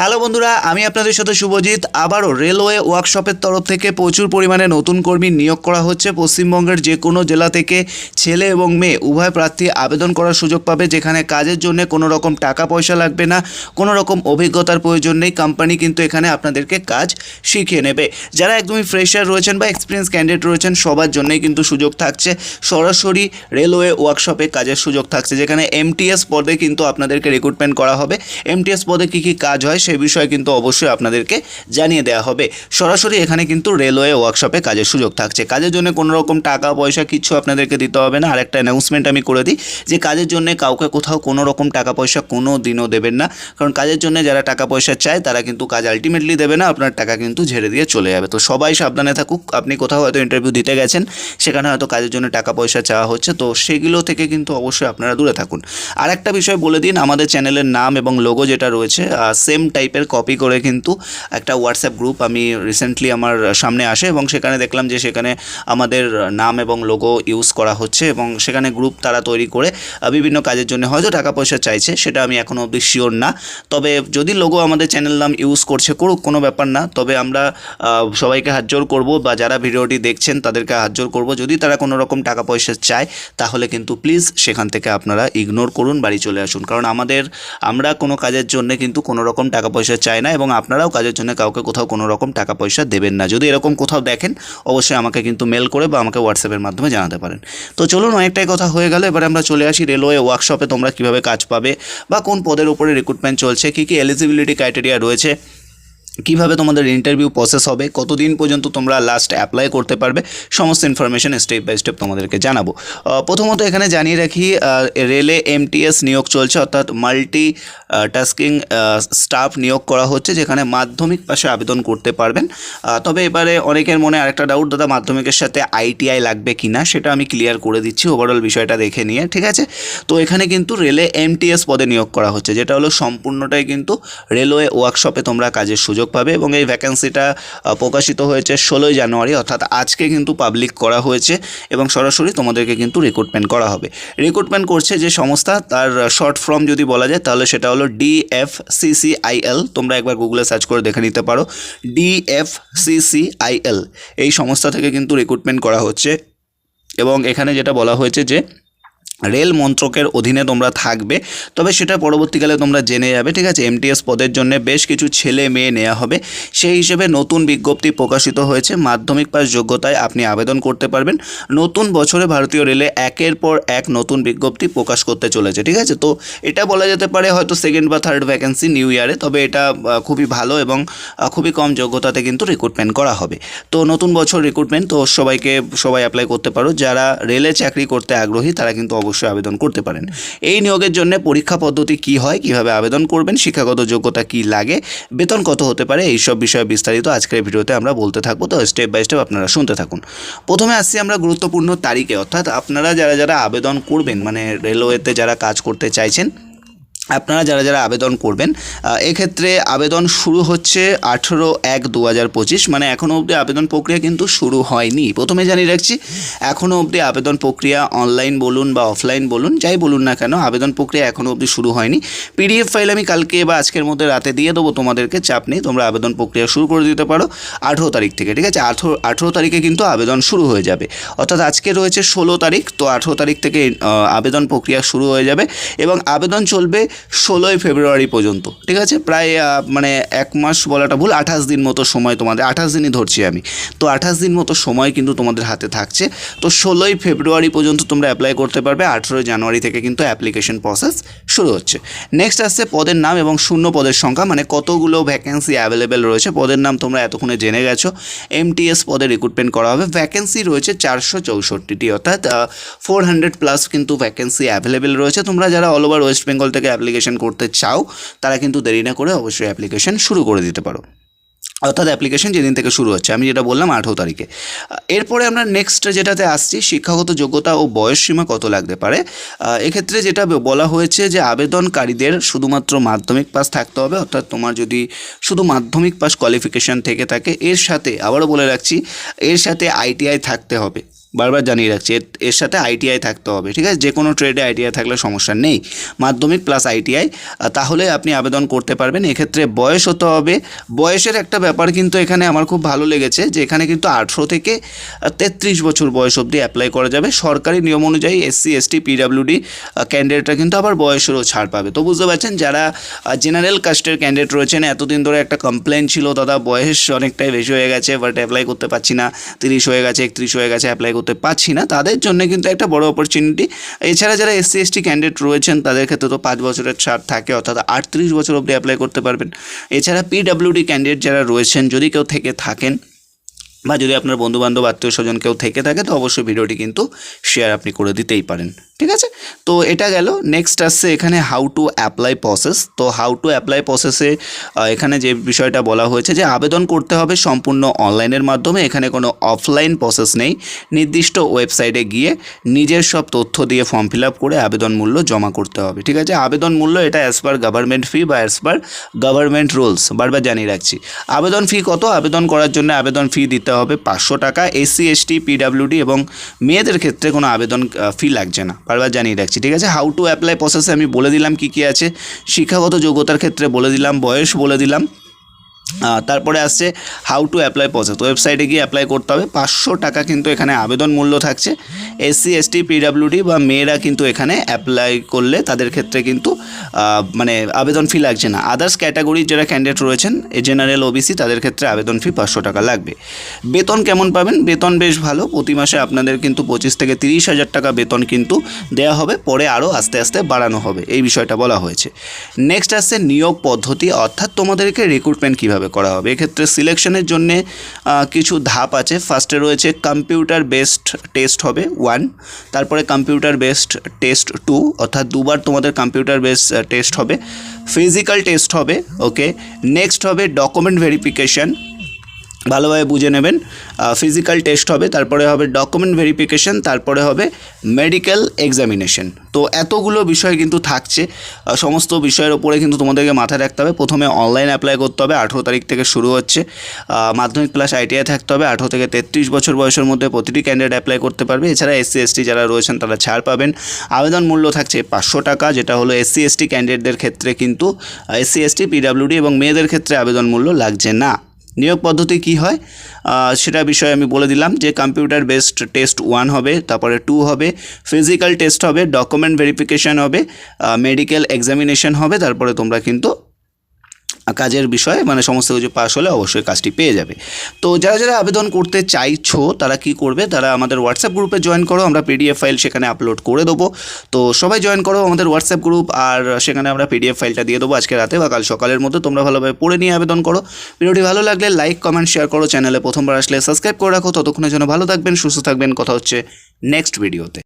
Hello বন্ধুরা, আমি আপনাদের সাথে শুভজিৎ। আবারও রেলওয়ে ওয়ার্কশপের তরফ থেকে প্রচুর পরিমাণে নতুন কর্মী নিয়োগ করা হচ্ছে। পশ্চিমবঙ্গের যে কোনো জেলা থেকে ছেলে এবং মেয়ে উভয় প্রার্থী আবেদন করার সুযোগ পাবে, যেখানে কাজের জন্য কোনো রকম টাকা পয়সা লাগবে না, কোনো রকম অভিজ্ঞতার প্রয়োজন নেই। কোম্পানি কিন্তু এখানে আপনাদেরকে কাজ শিখিয়ে নেবে। যারা একদমই ফ্রেশার রয়েছেন বা এক্সপিরিয়েন্স ক্যান্ডিডেট রয়েছেন, সবার জন্যই কিন্তু সুযোগ থাকছে। সরাসরি রেলওয়ে ওয়ার্কশপে কাজের সুযোগ থাকছে, যেখানে এমটিএস পদে কিন্তু আপনাদেরকে রিক্রুটমেন্ট করা হবে। এমটিএস পদে কী কী কাজ হয় সেই বিষয়ে কিন্তু অবশ্যই আপনাদেরকে জানিয়ে দেওয়া হবে। সরাসরি এখানে কিন্তু রেলওয়ে ওয়ার্কশপে কাজের সুযোগ থাকছে। কাজের জন্য কোনো রকম টাকা, পয়সা কিছু আপনাদেরকে দিতে হবে না। আর একটা অ্যানাউন্সমেন্ট আমি করে দিই যে, কাজের জন্য কাউকে কোথাও কোনো রকম টাকা পয়সা কোনো দিনও দেবেন না। কারণ কাজের জন্য যারা টাকা পয়সা চায়, তারা কিন্তু কাজ আলটিমেটলি দেবে না, আপনার টাকা কিন্তু ঝেড়ে দিয়ে চলে যাবে। তো সবাই সাবধানে থাকুক, আপনি কোথাও হয়তো ইন্টারভিউ দিতে গেছেন, সেখানে হয়তো কাজের জন্য টাকা পয়সা চাওয়া হচ্ছে। তো সেগুলো থেকে কিন্তু অবশ্যই আপনারা দূরে থাকুন। আর একটা বিষয় বলে দিন, আমাদের চ্যানেলের নাম এবং লোগো যেটা রয়েছে সেম টাইপের কপি করে কিন্তু একটা হোয়াটসঅ্যাপ গ্রুপ আমি রিসেন্টলি আমার সামনে আসে এবং সেখানে দেখলাম যে সেখানে আমাদের নাম এবং লোগো ইউজ করা হচ্ছে এবং সেখানে গ্রুপ তারা তৈরি করে বিভিন্ন কাজের জন্য হয়তো টাকা পয়সা চাইছে, সেটা আমি এখনও অবধি শিওর না। তবে যদি লোগো আমাদের চ্যানেল নাম ইউজ করছে করুক, কোনো ব্যাপার না। তবে আমরা সবাইকে হাত জোর করব বা যারা ভিডিওটি দেখছেন তাদেরকে হাত জোর করব। যদি তারা কোনো রকম টাকা পয়সা চায়, তাহলে কিন্তু প্লিজ সেখান থেকে আপনারা ইগনোর করুন, বাড়ি চলে আসুন। কারণ আমাদের, আমরা কোনো কাজের জন্য কিন্তু কোনো রকম টাকা পয়সা চায় না এবং আপনারাও কাজের জন্য কাউকে কোথাও কোনো রকম টাকা পয়সা দেবেন না। যদি এরকম কোথাও দেখেন, অবশ্যই আমাকে কিন্তু মেল করে বা আমাকে হোয়াটসঅ্যাপের মাধ্যমে জানাতে পারেন। তো চলুন অনেকটাই কথা হয়ে গেল, এবার আমরা চলে আসি রেলওয়ে ওয়ার্কশপে তোমরা কীভাবে কাজ পাবে বা কোন পদের উপরে রিক্রুটমেন্ট চলছে, কী কী এলিজিবিলিটি ক্রাইটেরিয়া রয়েছে, কীভাবে তোমাদের ইন্টারভিউ প্রসেস হবে, কতদিন পর্যন্ত তোমরা লাস্ট অ্যাপ্লাই করতে পারবে, সমস্ত ইনফরমেশন স্টেপ বাই স্টেপ তোমাদেরকে জানাব। প্রথমত এখানে জানিয়ে রাখি রেলে এমটিএস নিয়োগ চলছে, অর্থাৎ মাল্টি টাস্কিং স্টাফ নিয়োগ করা হচ্ছে, যেখানে মাধ্যমিক পাশে আবেদন করতে পারবেন। তবে এবারে অনেকের মনে আরেকটা ডাউট দাদা, মাধ্যমিকের সাথে আইটিআই লাগবে কি না? সেটা আমি ক্লিয়ার করে দিচ্ছি ওভারঅল বিষয়টা দেখে নিয়ে, ঠিক আছে? তো এখানে কিন্তু রেলে এমটিএস পদে নিয়োগ করা হচ্ছে, যেটা হলো সম্পূর্ণটাই কিন্তু রেলওয়ে ওয়ার্কশপে তোমরা কাজের সুযোগ পাবে এবং এই ভ্যাকেন্সিটা প্রকাশিত হয়েছে ষোলোই জানুয়ারি, অর্থাৎ আজকে কিন্তু পাবলিক করা হয়েছে এবং সরাসরি তোমাদেরকে কিন্তু রিক্রুটমেন্ট করা হবে। রিক্রুটমেন্ট করছে যে সংস্থা, তার শর্ট ফর্ম যদি বলা যায়, তাহলে সেটা হলো ডিএফসিসিআইএল তোমরা একবার গুগলে সার্চ করে দেখে নিতে পারো। ডিএফসিসিআইএল এই সংস্থা থেকে কিন্তু রিক্রুটমেন্ট করা হচ্ছে। এবং এখানে যেটা বলা হয়েছে যে রেল মন্ত্রকের অধীনে তোমরা থাকবে, তবে সেটা পরবর্তীকালে তোমরা জেনে যাবে, ঠিক আছে? এমটিএস পদের জন্য বেশ কিছু ছেলে মেয়ে নেওয়া হবে। সেই হিসেবে নতুন বিজ্ঞপ্তি প্রকাশিত হয়েছে, মাধ্যমিক পাস যোগ্যতায় আপনি আবেদন করতে পারবেন। নতুন বছরে ভারতীয় রেলে একের পর এক নতুন বিজ্ঞপ্তি প্রকাশ করতে চলেছে, ঠিক আছে? তো এটা বলা যেতে পারে হয়তো সেকেন্ড বা থার্ড ভ্যাকেন্সি নিউ ইয়ারে তবে এটা খুবই ভালো এবং খুবই কম যোগ্যতাতে কিন্তু রিক্রুটমেন্ট করা হবে। তো নতুন বছর রিক্রুটমেন্ট তো সবাইকে, সবাই অ্যাপ্লাই করতে পারো। যারা রেলে চাকরি করতে আগ্রহী, তারা কিন্তু অবশ্যই আবেদন করতে পারেন। এই নিয়োগের জন্য পরীক্ষা পদ্ধতি কি হয়, কীভাবে আবেদন করবেন, শিক্ষাগত যোগ্যতা কি লাগে, বেতন কত হতে পারে এই সব বিষয়ে বিস্তারিত আজকের ভিডিওতে আমরা বলতে থাকব। তো স্টেপ বাই স্টেপ আপনারা শুনতে থাকুন। প্রথমে আসছি আমরা গুরুত্বপূর্ণ তারিখে। অর্থাৎ আপনারা যারা যারা আবেদন করবেন মানে রেলওয়েতে যারা কাজ করতে চাইছেন আপনারা যারা যারা আবেদন করবেন এক্ষেত্রে আবেদন শুরু হচ্ছে আঠেরো এক দু হাজার পঁচিশ মানে এখনও অবধি আবেদন প্রক্রিয়া কিন্তু শুরু হয়নি। প্রথমে জানিয়ে রাখছি এখনও অবধি আবেদন প্রক্রিয়া অনলাইন বলুন বা অফলাইন বলুন, যাই বলুন না কেন, আবেদন প্রক্রিয়া এখনও অবধি শুরু হয়নি। পিডিএফ ফাইল আমি কালকে বা আজকের মধ্যে রাতে দিয়ে দেবো, তোমাদেরকে চাপ নেই, তোমরা আবেদন প্রক্রিয়া শুরু করে দিতে পারো আঠেরো তারিখ থেকে, ঠিক আছে? আঠেরো আঠেরো তারিখে কিন্তু আবেদন শুরু হয়ে যাবে। অর্থাৎ আজকে রয়েছে ষোলো তারিখ, তো আঠেরো তারিখ থেকে আবেদন প্রক্রিয়া শুরু হয়ে যাবে এবং আবেদন চলবে ষোলোই ফেব্রুয়ারি পর্যন্ত, ঠিক আছে? প্রায় মানে এক মাস বলাটা ভুল, আঠাশ দিন মতো সময় তোমাদের, আঠাশ দিনই ধরছি আমি। তো আঠাশ দিন মতো সময় কিন্তু তোমাদের হাতে থাকছে। তো ষোলোই ফেব্রুয়ারি পর্যন্ত তোমরা অ্যাপ্লাই করতে পারবে, আঠেরোই জানুয়ারি থেকে কিন্তু অ্যাপ্লিকেশন প্রসেস শুরু হচ্ছে। নেক্সট আসছে পদের নাম এবং শূন্য পদের সংখ্যা মানে কতগুলো ভ্যাকেন্সি অ্যাভেলেবেল রয়েছে। পদের নাম তোমরা এতক্ষণে জেনে গেছো। এমটিএস পদে রিক্রুটমেন্ট করা হবে। ভ্যাকেন্সি রয়েছে চারশো চৌষট্টিটি, অর্থাৎ ফোর হান্ড্রেড প্লাস কিন্তু ভ্যাকেন্সি অ্যাভেলেবেল রয়েছে। তোমরা যারা অল ওভার ওয়েস্ট বেঙ্গল থেকে অ্যাপ্লিকেশন করতে চাও, তারা কিন্তু দেরি না করে অবশ্যই অ্যাপ্লিকেশন শুরু করে দিতে পারো। অর্থাৎ অ্যাপ্লিকেশন যেদিন থেকে শুরু হচ্ছে, আমি যেটা বললাম আঠেরো তারিখে। এরপরে আমরা নেক্সট যেটাতে আসছি, শিক্ষাগত যোগ্যতা ও বয়স সীমা কত লাগতে পারে? এক্ষেত্রে যেটা বলা হয়েছে যে আবেদনকারীদের শুধুমাত্র মাধ্যমিক পাস থাকতে হবে, অর্থাৎ তোমার যদি শুধু মাধ্যমিক পাস কোয়ালিফিকেশান থেকে থাকে, এর সাথে আবারও বলে রাখছি, এর সাথে আইটিআই থাকতে হবে। বারবার জানিয়ে রাখছি। এর- সাথে আইটিআই থাকতে হবে, ঠিক আছে? যে কোনো ট্রেডে আইটিআই থাকলে সমস্যা নেই। মাধ্যমিক প্লাস আইটিআই তাহলে আপনি আবেদন করতে পারবেন। এক্ষেত্রে বয়স হতে হবে। বয়সের একটা ব্যাপার কিন্তু এখানে আমার খুব ভালো লেগেছে যে এখানে কিন্তু আঠেরো থেকে তেত্রিশ বছর বয়স অবধি অ্যাপ্লাই করা যাবে। সরকারি নিয়ম অনুযায়ী এসসি এসটি পিডাব্লিউডি ক্যান্ডিডেটরা কিন্তু আবার বয়সেরও ছাড় পাবে। তো বুঝতে পারছেন, যারা জেনারেল কাস্টের ক্যান্ডিডেট রয়েছেন, এতদিন ধরে একটা কমপ্লেন ছিল, দাদা, বয়স অনেকটাই বেশি হয়ে গেছে বাট অ্যাপ্লাই করতে পারছি না। তিরিশ হয়ে গেছে, একত্রিশ হয়ে গেছে অ্যাপ্লাই করতে পারছি না। তাদের জন্য কিন্তু একটা বড় অপরচুনিটি এছাড়া যারা এসসি এসটি ক্যান্ডিডেট রয়েছেন, তাদের ক্ষেত্রে তো পাঁচ বছরের ছাড় থাকে, অর্থাৎ আটত্রিশ বছর অবধি অ্যাপ্লাই করতে পারবেন। এছাড়া পিডাব্লিউডি ক্যান্ডিডেট যারা রয়েছেন, যদি কেউ থেকে থাকেন বা যদি আপনার বন্ধুবান্ধব, আত্মীয় স্বজন কেউ থেকে থাকে, তো অবশ্যই ভিডিওটি কিন্তু শেয়ার আপনি করে দিতেই পারেন। ঠিক আছে? তো এটা গেল। নেক্সট আসছে এখানে হাউ টু অ্যাপ্লাই প্রসেস তো হাউ টু অ্যাপ্লাই প্রসেসে এখানে যে বিষয়টা বলা হয়েছে যে আবেদন করতে হবে সম্পূর্ণ অনলাইনের মাধ্যমে। এখানে কোনো অফলাইন প্রসেস নেই। নির্দিষ্ট ওয়েবসাইটে গিয়ে নিজের সব তথ্য দিয়ে ফর্ম ফিল আপ করে আবেদন মূল্য জমা করতে হবে। ঠিক আছে? আবেদন মূল্য এটা অ্যাজ পার গভর্নমেন্ট ফি বা অ্যাজ পার গভর্নমেন্ট রুলস বারবার জানিয়ে রাখছি। আবেদন ফি কত? আবেদন করার জন্য আবেদন ফি দিতে হবে পাঁচশো টাকা। এসসি এসটি পিডাব্লিউডি এবং মেয়েদের ক্ষেত্রে কোনো আবেদন ফি লাগছে না। বারবার জানিয়ে রাখছি, ঠিক আছে? হাউ টু অ্যাপ্লাই প্রসেসে আমি বলে দিলাম কী কী আছে। শিক্ষাগত যোগ্যতার ক্ষেত্রে বলে দিলাম, বয়স বলে দিলাম। তারপরে আসছে হাউ টু অ্যাপ্লাই প্রসেস ওয়েবসাইটে গিয়ে অ্যাপ্লাই করতে হবে। পাঁচশো টাকা কিন্তু এখানে আবেদন মূল্য থাকছে। এসসি এসটি পিডাব্লিউডি বা মেয়েরা কিন্তু এখানে অ্যাপ্লাই করলে তাদের ক্ষেত্রে কিন্তু মানে আবেদন ফি লাগছে না। আদার্স ক্যাটাগরির যারা ক্যান্ডিডেট রয়েছেন জেনারেল ওবিসি তাদের ক্ষেত্রে আবেদন ফি পাঁচশো টাকা লাগবে। বেতন কেমন পাবেন? বেতন বেশ ভালো। প্রতি মাসে আপনাদের কিন্তু পঁচিশ থেকে তিরিশ হাজার টাকা বেতন কিন্তু দেওয়া হবে। পরে আরও আস্তে আস্তে বাড়ানো হবে। এই বিষয়টা বলা হয়েছে। নেক্সট আসছে নিয়োগ পদ্ধতি। অর্থাৎ তোমাদেরকে রিক্রুটমেন্ট কীভাবে করা হবে। এক্ষেত্রে সিলেকশনের জন্যে কিছু ধাপ আছে। ফার্স্টে রয়েছে কম্পিউটার বেসড টেস্ট হবে ওয়ান তারপরে কম্পিউটার বেসড টেস্ট টু অর্থাৎ দুবার তোমাদের কম্পিউটার বেস টেস্ট হবে। ফিজিক্যাল টেস্ট হবে ওকে নেক্সট হবে ডকুমেন্ট ভেরিফিকেশন ভালোভাবে বুঝে নেবেন। ফিজিক্যাল টেস্ট হবে, তারপরে হবে ডকুমেন্ট ভেরিফিকেশন তারপরে হবে মেডিকেল এক্সামিনেশন তো এতগুলো বিষয় কিন্তু থাকছে। সমস্ত বিষয়ের ওপরে কিন্তু তোমাদেরকে মাথায় রাখতে হবে। প্রথমে অনলাইন অ্যাপ্লাই করতে হবে, আঠেরো তারিখ থেকে শুরু হচ্ছে। মাধ্যমিক প্লাস আইটিআই থাকতে হবে, আঠেরো থেকে তেত্রিশ বছর বয়সের মধ্যে প্রতিটি ক্যান্ডিডেট অ্যাপ্লাই করতে পারবে। এছাড়া এসসি এসটি যারা রয়েছেন, তারা ছাড় পাবেন। আবেদন মূল্য থাকছে পাঁচশো টাকা, যেটা হলো এসসি এসটি ক্যান্ডিডেটদের ক্ষেত্রে কিন্তু এসসি এসটি পিডাব্লিউডি এবং মেয়েদের ক্ষেত্রে আবেদন মূল্য লাগছে না। নিয়োগ পদ্ধতি কি হয়? সেটা বিষয়ে আমি বলে দিলাম যে কম্পিউটার বেসড টেস্ট ওয়ান হবে, তারপরে টু হবে ফিজিক্যাল টেস্ট হবে ডকুমেন্ট ভেরিফিকেশান হবে মেডিকেল এক্সামিনেশন হবে, তারপরে তোমরা কিন্তু কাজের বিষয়ে মানে সমস্ত কিছু পাশ হলে অবশ্যই কাজটি পেয়ে যাবে। তো যারা যারা আবেদন করতে চাইছো, তারা কি করবে? তারা আমাদের হোয়াটসঅ্যাপ গ্রুপে জয়েন করো, আমরা পিডিএফ ফাইল সেখানে আপলোড করে দেবো। তো সবাই জয়েন করো আমাদের হোয়াটসঅ্যাপ গ্রুপ আর সেখানে আমরা পিডিএফ ফাইলটা দিয়ে দেবো আজকে রাতে বা কাল সকালের মধ্যে। তোমরা ভালোভাবে পড়ে নিয়ে আবেদন করো। ভিডিওটি ভালো লাগলে লাইক কমেন্ট শেয়ার করো। চ্যানেলে প্রথমবার আসলে সাবস্ক্রাইব করে রাখো। ততক্ষণের জন্য ভালো থাকবেন, সুস্থ থাকবেন। কথা হচ্ছে নেক্সট ভিডিওতে